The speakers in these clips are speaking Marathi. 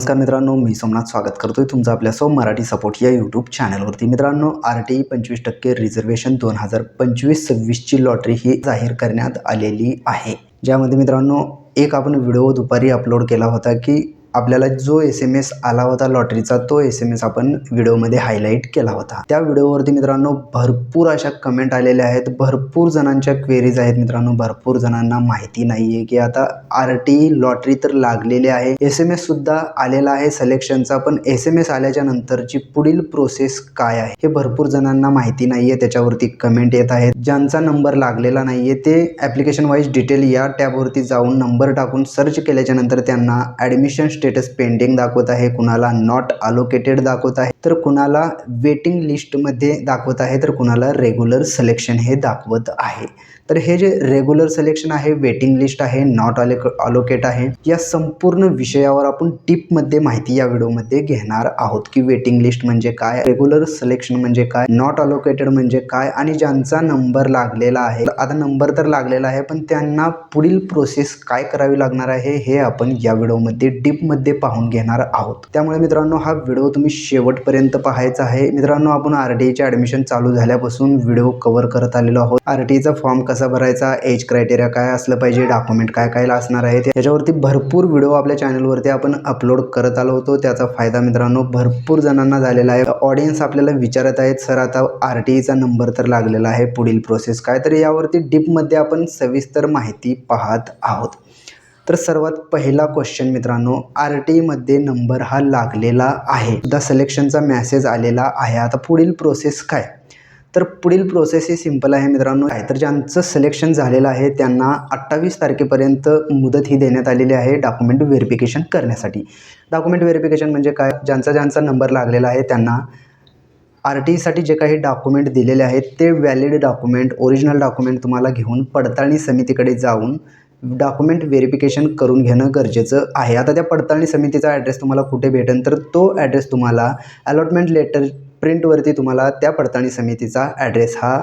नमस्कार मित्रांनो मी सोमनाथ स्वागत करतोय तुमचं आपल्या सोम मराठी सपोर्ट या यूट्यूब चॅनलवरती मित्रांनो आर टी ई पंचवीस टक्के रिझर्वेशन दोन हजार पंचवीस सव्वीसची लॉटरी ही जाहीर करण्यात आलेली आहे. ज्यामध्ये मित्रांनो एक आपण व्हिडिओ दुपारी अपलोड केला होता की आपल्याला जो एस एम एस आला होता लॉटरीचा तो एस एम एस आपण व्हिडिओमध्ये हायलाईट केला होता. त्या व्हिडिओवरती मित्रांनो भरपूर अशा कमेंट आलेल्या आहेत. भरपूर जणांच्या क्वेरीज आहेत मित्रांनो. भरपूर जणांना माहिती नाही आहे की आता आर टी लॉटरी तर लागलेली आहे. एस एम एस सुद्धा आलेला आहे सिलेक्शनचा पण एस एम एस आल्याच्या नंतरची पुढील प्रोसेस काय आहे? हे भरपूर जणांना माहिती नाही आहे त्याच्यावरती कमेंट येत आहेत. ज्यांचा नंबर लागलेला नाही आहे ते ॲप्लिकेशन वाईज डिटेल या टॅबवरती जाऊन नंबर टाकून सर्च केल्याच्यानंतर त्यांना ॲडमिशन स्टेटस पेंडिंग दाखवत आहे कुणाला नॉट अलोकेटेड दाखवत आहे तर कुणाला वेटिंग लिस्टमध्ये दाखवत आहे तर कुणाला रेग्युलर सिलेक्शन हे दाखवत आहे. तर हे जे रेग्युलर सिलेक्शन आहे वेटिंग लिस्ट आहे नॉट अलोक अलोकेट आहे या संपूर्ण विषयावर आपण टिपमध्ये माहिती या व्हिडिओमध्ये घेणार आहोत की वेटिंग लिस्ट म्हणजे काय रेग्युलर सिलेक्शन म्हणजे काय नॉट अलोकेटेड म्हणजे काय आणि ज्यांचा नंबर लागलेला आहे. आता नंबर तर लागलेला आहे पण त्यांना पुढील प्रोसेस काय करावी लागणार आहे हे आपण या व्हिडिओमध्ये मध्ये पाहून घेणार आहोत. त्यामुळे मित्रांनो हा व्हिडिओ तुम्ही शेवटपर्यंत पाहायचा आहे. मित्रांनो आपण आर टी ॲडमिशन चालू झाल्यापासून व्हिडिओ कव्हर करत आलेलो आहोत. आर टी फॉर्म कसा भरायचा एज क्रायटेरिया काय असलं पाहिजे डॉक्युमेंट काय काय असणार आहे त्याच्यावरती भरपूर व्हिडिओ आपल्या चॅनलवरती आपण अपलोड करत आलो होतो. त्याचा फायदा मित्रांनो भरपूर जणांना झालेला आहे. ऑडियन्स आपल्याला विचारत आहेत सर आता आर टी नंबर तर लागलेला आहे पुढील प्रोसेस काय? तर यावरती डीपमध्ये आपण सविस्तर माहिती पाहत आहोत. तर सर्वात पहिला क्वेश्चन मित्रांनो आर टी ईमध्ये नंबर हा लागलेला आहे. द सिलेक्शनचा मॅसेज आलेला आहे. आता पुढील प्रोसेस काय? तर पुढील प्रोसेस ही सिंपल आहे मित्रांनो. काय तर ज्यांचं सिलेक्शन झालेलं आहे त्यांना अठ्ठावीस तारखेपर्यंत मुदत ही देण्यात आलेली आहे डॉक्युमेंट व्हेरिफिकेशन करण्यासाठी. डॉक्युमेंट व्हेरिफिकेशन म्हणजे काय? ज्यांचा ज्यांचा नंबर लागलेला आहे त्यांना आर टी ईसाठी जे काही डॉक्युमेंट दिलेले आहेत ते व्हॅलिड डॉक्युमेंट ओरिजिनल डॉक्युमेंट तुम्हाला घेऊन पडताळणी समितीकडे जाऊन डॉक्युमेंट व्हेरिफिकेशन करून घेणं गरजेचं आहे. आता त्या पडताळणी समितीचा ॲड्रेस तुम्हाला कुठे भेटेल तर तो ॲड्रेस तुम्हाला अलॉटमेंट लेटर प्रिंटवरती तुम्हाला त्या पडताळणी समितीचा ॲड्रेस हा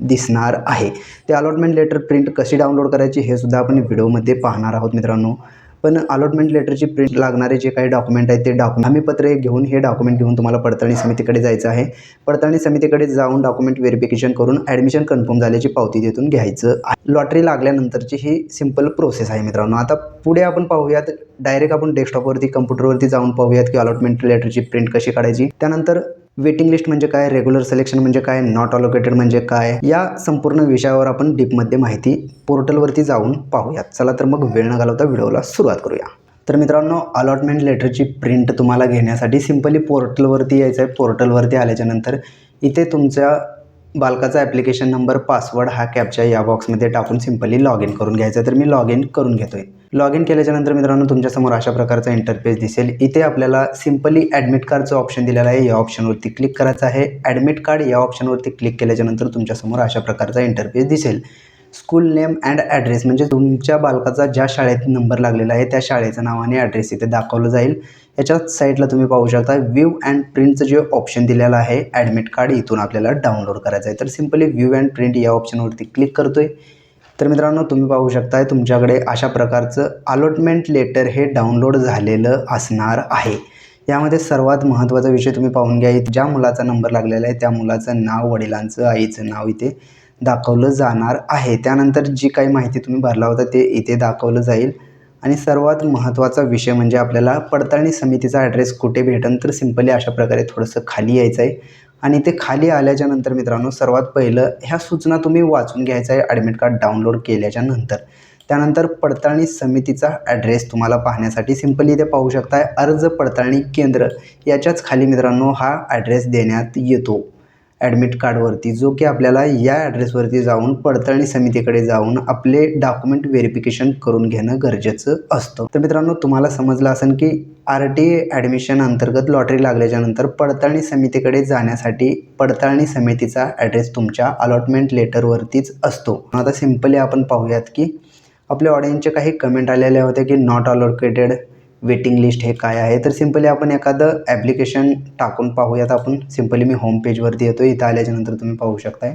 दिसणार आहे. ते अलॉटमेंट लेटर प्रिंट कशी डाउनलोड करायची हे सुद्धा आपण व्हिडिओमध्ये पाहणार आहोत मित्रांनो. पण अलॉटमेंट लेटरची प्रिंट लागणारे जे काही डॉक्युमेंट आहेत ते डॉक्युमेंट हमीपत्र घेऊन हे डॉक्युमेंट घेऊन तुम्हाला पडताळणी समितीकडे जायचं आहे. पडताळणी समितीकडे जाऊन डॉक्युमेंट व्हेरिफिकेशन करून ॲडमिशन कन्फर्म झाल्याची पावती तिथून घ्यायचं आहे. लॉटरी लागल्यानंतरची ही सिंपल प्रोसेस आहे मित्रांनो. आता पुढे आपण पाहूयात डायरेक्ट आपण डेस्कटॉपवरती कम्प्युटरवरती जाऊन पाहूयात की अलॉटमेंट लेटरची प्रिंट कशी काढायची. त्यानंतर वेटिंग लिस्ट म्हणजे काय? रेग्युलर सिलेक्शन म्हणजे काय? नॉट अलोकेटेड म्हणजे काय? या संपूर्ण विषयावर आपण डीपमध्ये माहिती पोर्टलवरती जाऊन पाहूयात. चला तर मग वेळ न घालवता व्हिडिओला सुरुवात करूया. तर मित्रांनो अलॉटमेंट लेटरची प्रिंट तुम्हाला घेण्यासाठी सिम्पली पोर्टलवरती यायचं आहे पोर्टलवरती आल्याच्यानंतर इथे तुमच्या बालकाचा ॲप्लिकेशन नंबर पासवर्ड हा कॅपच्या या बॉक्समध्ये टाकून सिम्पली लॉग इन करून घ्यायचा तर मी लॉग इन करून घेतो आहे लॉग इन केल्याच्यानंतर मित्रांनो तुमच्यासमोर अशा प्रकारचा इंटरफेस दिसेल. इथे आपल्याला सिम्पली ॲडमिट कार्डचं ऑप्शन दिलेलं आहे. या ऑप्शनवरती क्लिक करायचं आहे. ॲडमिट कार्ड या ऑप्शनवरती क्लिक केल्याच्यानंतर तुमच्यासमोर अशा प्रकारचा इंटरफेस दिसेल. स्कूल नेम अँड ॲड्रेस म्हणजे तुमच्या बालकाचा ज्या शाळेत नंबर लागलेला आहे त्या शाळेचं नाव आणि ॲड्रेस इथे दाखवलं जाईल. याच्याच साईडला तुम्ही पाहू शकता व्ह्यू अँड प्रिंटचं जे ऑप्शन दिलेलं आहे ॲडमिट कार्ड इथून आपल्याला डाउनलोड करायचं आहे. तर सिम्पली व्ह्यू अँड प्रिंट या ऑप्शनवरती क्लिक करतो आहे तर मित्रांनो तुम्ही पाहू शकताय तुमच्याकडे अशा प्रकारचं अलॉटमेंट लेटर हे डाउनलोड झालेलं असणार आहे. यामध्ये सर्वात महत्त्वाचा विषय तुम्ही पाहून घ्या ज्या मुलाचा नंबर लागलेला आहे त्या मुलाचं नाव वडिलांचं आईचं नाव इथे दाखवलं जाणार आहे. त्यानंतर जी काही माहिती तुम्ही भरला होता ते इथे दाखवलं जाईल. आणि सर्वात महत्त्वाचा विषय म्हणजे आपल्याला पडताळणी समितीचा ॲड्रेस कुठे भेटेल तर सिम्पली अशा प्रकारे थोडंसं खाली यायचं आहे आणि ते खाली आल्याच्यानंतर मित्रांनो सर्वात पहिलं ह्या सूचना तुम्ही वाचून घ्यायचं आहे ॲडमिट कार्ड डाउनलोड केल्याच्यानंतर. त्यानंतर पडताळणी समितीचा ॲड्रेस तुम्हाला पाहण्यासाठी सिम्पली इथे पाहू शकताय. अर्ज पडताळणी केंद्र याच्याच खाली मित्रांनो हा ॲड्रेस देण्यात येतो. ॲडमिट कार्डवरती जो की आपल्याला या ॲड्रेसवरती जाऊन पडताळणी समितीकडे जाऊन आपले डॉक्युमेंट व्हेरिफिकेशन करून घेणं गरजेचं असतं. तर मित्रांनो तुम्हाला समजलं असेल की आर टी ॲडमिशन अंतर्गत लॉटरी लागल्याच्यानंतर पडताळणी समितीकडे जाण्यासाठी पडताळणी समितीचा ॲड्रेस तुमच्या अलॉटमेंट लेटरवरतीच असतो. आता सिम्पली आपण पाहूयात की आपल्या ऑडियन्सचे काही कमेंट आलेल्या होत्या की नॉट अलोकेटेड वेटिंग लिस्ट हे काय आहे? तर सिम्पली आपण एखादं ॲप्लिकेशन टाकून पाहूयात. आपण सिम्पली मी होम पेजवरती येतो इथं आल्याच्यानंतर तुम्ही पाहू शकताय.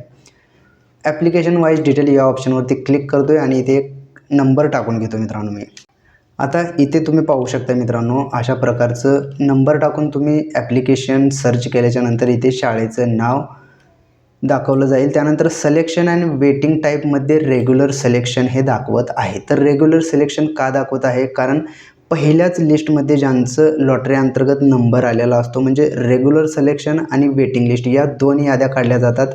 ॲप्लिकेशन वाईज डिटेल या ऑप्शनवरती क्लिक करतो आहे आणि इथे एक नंबर टाकून घेतो मित्रांनो मी. आता इथे तुम्ही पाहू शकता मित्रांनो अशा प्रकारचं नंबर टाकून तुम्ही ॲप्लिकेशन सर्च केल्याच्यानंतर इथे शाळेचं नाव दाखवलं जाईल. त्यानंतर सिलेक्शन अँड वेटिंग टाईपमध्ये रेग्युलर सिलेक्शन हे दाखवत आहे. तर रेग्युलर सिलेक्शन का दाखवत आहे? कारण पहिल्याच लिस्टमध्ये ज्यांचं लॉटरी अंतर्गत नंबर आलेला असतो म्हणजे रेग्युलर सिलेक्शन आणि वेटिंग लिस्ट या दोन याद्या काढल्या जातात.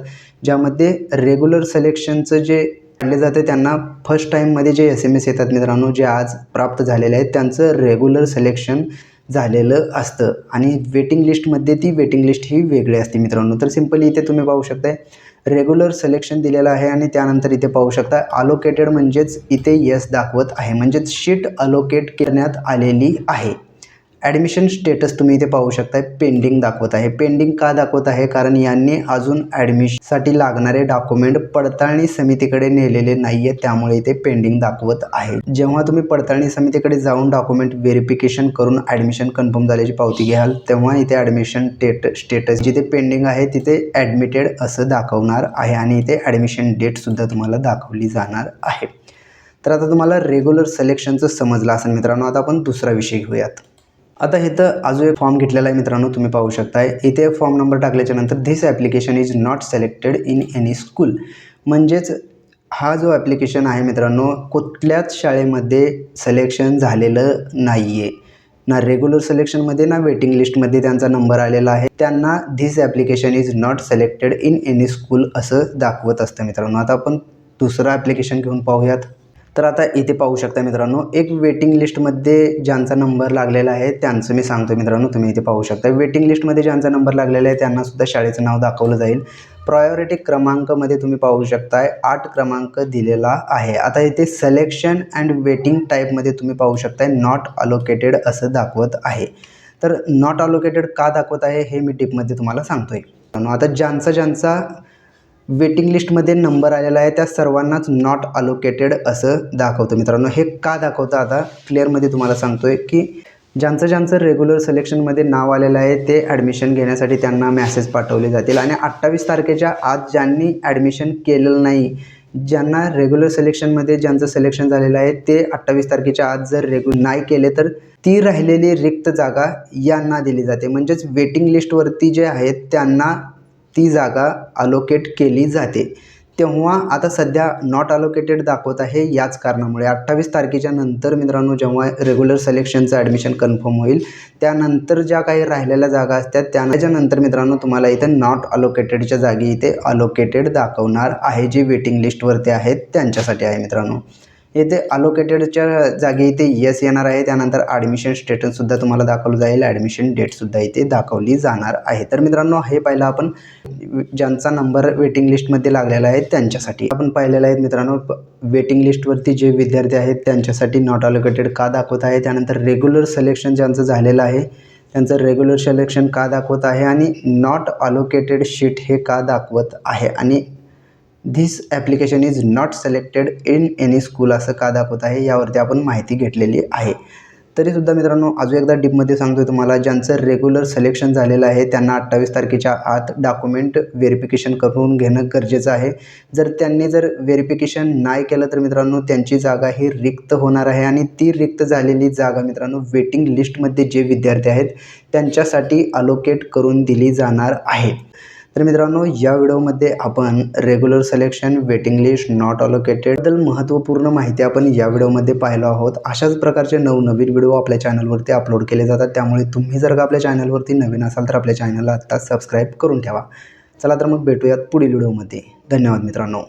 ज्यामध्ये रेग्युलर सिलेक्शनचं जे काढले जाते त्यांना फर्स्ट टाईममध्ये जे एस एम एस येतात मित्रांनो जे आज प्राप्त झालेले आहेत त्यांचं रेग्युलर सिलेक्शन झालेलं असतं. आणि वेटिंग लिस्टमध्ये ती वेटिंग लिस्ट ही वेगळी असते मित्रांनो. तर सिम्पली इथे तुम्ही पाहू शकताय रेग्युलर सिलेक्शन दिलेलं आहे आणि त्यानंतर इथे पाहू शकता अलोकेटेड म्हणजेच इथे यस दाखवत आहे. म्हणजेच शीट अलोकेट करण्यात आलेली आहे. ॲडमिशन स्टेटस तुम्ही इथे पाहू शकताय. पेंडिंग दाखवत आहे. पेंडिंग का दाखवत आहे? कारण यांनी अजून ॲडमिशनसाठी लागणारे डॉक्युमेंट पडताळणी समितीकडे नेलेले नाही आहे त्यामुळे इथे पेंडिंग दाखवत आहे. जेव्हा तुम्ही पडताळणी समितीकडे जाऊन डॉक्युमेंट व्हेरिफिकेशन करून ॲडमिशन कन्फर्म झाल्याची पावती घ्याल तेव्हा इथे ॲडमिशन टेट स्टेटस जिथे पेंडिंग आहे तिथे ॲडमिटेड असं दाखवणार आहे आणि इथे ॲडमिशन डेटसुद्धा तुम्हाला दाखवली जाणार आहे. तर आता तुम्हाला रेग्युलर सिलेक्शनचं समजलं असेल मित्रांनो. आता आपण दुसरा विषय घेऊयात. आता इथं अजून एक फॉर्म घेतलेला आहे मित्रांनो तुम्ही पाहू शकताय. इथे फॉर्म नंबर टाकल्याच्या नंतर this application is not selected in any school म्हणजेच हा जो ॲप्लिकेशन आहे मित्रांनो कुठल्याच शाळेमध्ये सिलेक्शन झालेलं नाही आहे ना रेग्युलर सिलेक्शनमध्ये ना वेटिंग लिस्टमध्ये त्यांचा नंबर आलेला आहे. त्यांना this application is not selected in any school असं दाखवत असतं मित्रांनो. आता आपण दुसरं ॲप्लिकेशन घेऊन पाहूयात. तर आता इथे पाहू शकता मित्रांनो एक वेटिंग लिस्टमध्ये ज्यांचा नंबर लागलेला आहे त्यांचं मी सांगतो मित्रांनो तुम्ही इथे पाहू शकता. वेटिंग लिस्टमध्ये ज्यांचा नंबर लागलेला आहे त्यांनासुद्धा शाळेचं नाव दाखवलं जाईल. प्रायोरिटी क्रमांकमध्ये तुम्ही पाहू शकताय आठ क्रमांक दिलेला आहे. आता इथे सिलेक्शन अँड वेटिंग टाईपमध्ये तुम्ही पाहू शकताय नॉट अलोकेटेड असं दाखवत आहे. तर नॉट अलोकेटेड का दाखवत आहे हे मी टिपमध्ये तुम्हाला सांगतोय. आता ज्यांचा ज्यांचा वेटिंग लिस्टमध्ये नंबर आलेला आहे. त्या सर्वांनाच नॉट अलोकेटेड असं दाखवतं. मित्रांनो हे का दाखवतं? आता क्लिअरमध्ये तुम्हाला सांगतो आहे की ज्यांचं ज्यांचं रेग्युलर सिलेक्शनमध्ये नाव आलेलं आहे ते ॲडमिशन घेण्यासाठी त्यांना मॅसेज पाठवले जातील. आणि अठ्ठावीस तारखेच्या आज ज्यांनी ॲडमिशन केलेलं नाही ज्यांना रेग्युलर सिलेक्शनमध्ये ज्यांचं सिलेक्शन झालेलं आहे ते अठ्ठावीस तारखेच्या आज जर रेग्यु नाही केले तर ती राहिलेली रिक्त जागा यांना दिली जाते. म्हणजेच वेटिंग लिस्टवरती जे आहेत त्यांना ती जागा अलोकेट केली जाते. तेव्हा आता सध्या नॉट अलोकेटेड दाखवत आहे याच कारणामुळे. अठ्ठावीस तारखेच्या नंतर मित्रांनो जेव्हा रेग्युलर सिलेक्शनचं ॲडमिशन कन्फर्म होईल त्यानंतर ज्या काही राहिलेल्या जागा असतात त्याच्यानंतर मित्रांनो तुम्हाला इथे नॉट अलोकेटेडच्या जागी इथे अलोकेटेड दाखवणार आहे जी वेटिंग लिस्टवरती आहेत त्यांच्यासाठी आहे मित्रांनो. येथे अलोकेटेडच्या जागी इथे येस येणार आहे. त्यानंतर ॲडमिशन स्टेटससुद्धा तुम्हाला दाखवलं जाईल. ॲडमिशन डेटसुद्धा इथे दाखवली जाणार आहे. तर मित्रांनो हे पाहिलं आपण. ज्यांचा नंबर वेटिंग लिस्टमध्ये लागलेला आहे त्यांच्यासाठी. आपण पाहिलेलं आहे मित्रांनो वेटिंग लिस्टवरती जे विद्यार्थी आहेत त्यांच्यासाठी नॉट अलोकेटेड का दाखवत आहे? त्यानंतर रेग्युलर सिलेक्शन ज्यांचं झालेलं आहे त्यांचं रेग्युलर सिलेक्शन का दाखवत आहे? आणि नॉट अलोकेटेड शीट हे का दाखवत आहे? आणि this application is not selected in any school असं का दाखवत आहे? यावरती आपण माहिती घेतलेली आहे. तरीसुद्धा मित्रांनो अजून एकदा डीपमध्ये सांगतो तुम्हाला ज्यांचं रेग्युलर सिलेक्शन झालेलं आहे त्यांना अठ्ठावीस तारखेच्या आत डॉक्युमेंट व्हेरिफिकेशन करून घेणं गरजेचं आहे. जर त्यांनी जर व्हेरिफिकेशन नाही केलं तर मित्रांनो त्यांची जागा ही रिक्त होणार आहे आणि ती रिक्त झालेली जागा मित्रांनो वेटिंग लिस्टमध्ये जे विद्यार्थी आहेत त्यांच्यासाठी अलोकेट करून दिली जाणार आहे. तर मित्रांनो या व्हिडिओमध्ये आपण regular selection waiting list not अलोकेटेडबद्दल महत्त्वपूर्ण माहिती आपण या व्हिडिओमध्ये पाहिलो आहोत. अशाच प्रकारचे नवनवीन व्हिडिओ आपल्या चॅनलवरती अपलोड केले जातात. त्यामुळे तुम्ही जर का आपल्या चॅनलवरती नवीन असाल तर आपल्या चॅनलला आत्ता सबस्क्राईब करून ठेवा. चला तर मग भेटूयात पुढील व्हिडिओमध्ये. धन्यवाद मित्रांनो.